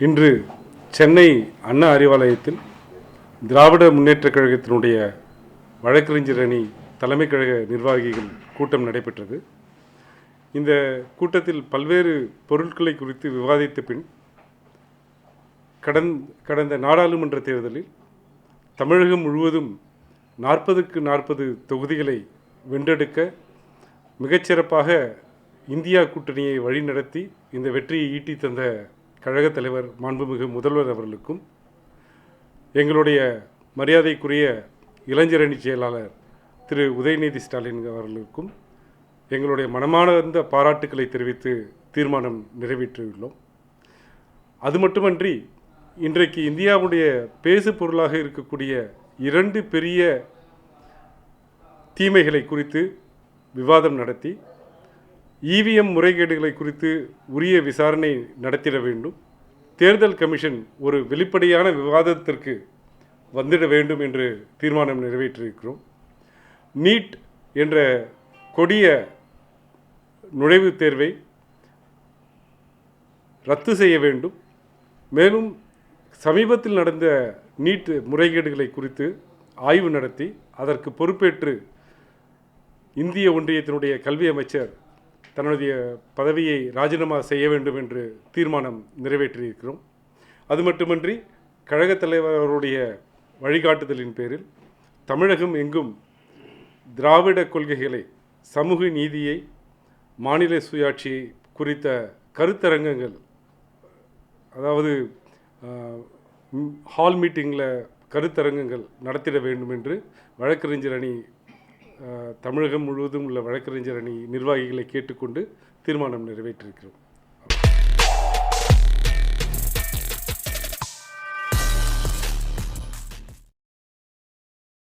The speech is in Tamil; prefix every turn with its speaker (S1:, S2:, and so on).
S1: இன்று சென்னை அண்ணா அறிவாலயத்தில் திராவிட முன்னேற்றக் கழகத்தினுடைய வழக்கறிஞர் அணி தலைமை கழக நிர்வாகிகள் கூட்டம் நடைபெற்றது. இந்த கூட்டத்தில் பல்வேறு பொருட்களை குறித்து விவாதித்த பின் கடந் கடந்த நாடாளுமன்ற தேர்தலில் தமிழகம் முழுவதும் நாற்பதுக்கு நாற்பது தொகுதிகளை வென்றெடுக்க மிகச்சிறப்பாக இந்தியா கூட்டணியை வழிநடத்தி இந்த வெற்றியை ஈட்டி தந்த கழகத் தலைவர் மாண்புமிகு முதல்வர் அவர்களுக்கும் எங்களுடைய மரியாதைக்குரிய இளைஞரணி செயலாளர் திரு உதயநிதி ஸ்டாலின் அவர்களுக்கும் எங்களுடைய மனமார்ந்த பாராட்டுக்களை தெரிவித்து தீர்மானம் நிறைவேற்றியுள்ளோம். அது மட்டுமன்றி இன்றைக்கு இந்தியாவுடைய பேசு பொருளாக இருக்கக்கூடிய இரண்டு பெரிய தீமைகளை குறித்து விவாதம் நடத்தி இவிஎம் முறைகேடுகளை குறித்து உரிய விசாரணை நடத்திட வேண்டும். தேர்தல் கமிஷன் ஒரு வெளிப்படையான விவாதத்திற்கு வந்துட வேண்டும் என்று தீர்மானம் நிறைவேற்றியிருக்கிறோம். நீட் என்ற கொடிய நுழைவுத் தேர்வை ரத்து செய்ய வேண்டும். மேலும் சமீபத்தில் நடந்த நீட் முறைகேடுகளை குறித்து ஆய்வு நடத்தி அதற்கு பொறுப்பேற்று இந்திய ஒன்றியத்தினுடைய கல்வி அமைச்சர் தன்னுடைய பதவியை ராஜினாமா செய்ய வேண்டும் என்று தீர்மானம் நிறைவேற்றியிருக்கிறோம். அது மட்டுமன்றி கழகத் தலைவர் அவருடைய வழிகாட்டுதலின் பேரில் தமிழகம் எங்கும் திராவிட கொள்கைகளை சமூக நீதியை மாநில சுயாட்சி குறித்த கருத்தரங்கங்கள் அதாவது ஹால் மீட்டிங்கில் கருத்தரங்கங்கள் நடத்திட வேண்டும் என்று வழக்கறிஞர் அணி தமிழகம் முழுவதும் உள்ள வழக்கறிஞர் அணி நிர்வாகிகளை கேட்டுக்கொண்டு தீர்மானம் நிறைவேற்றியிருக்கிறோம்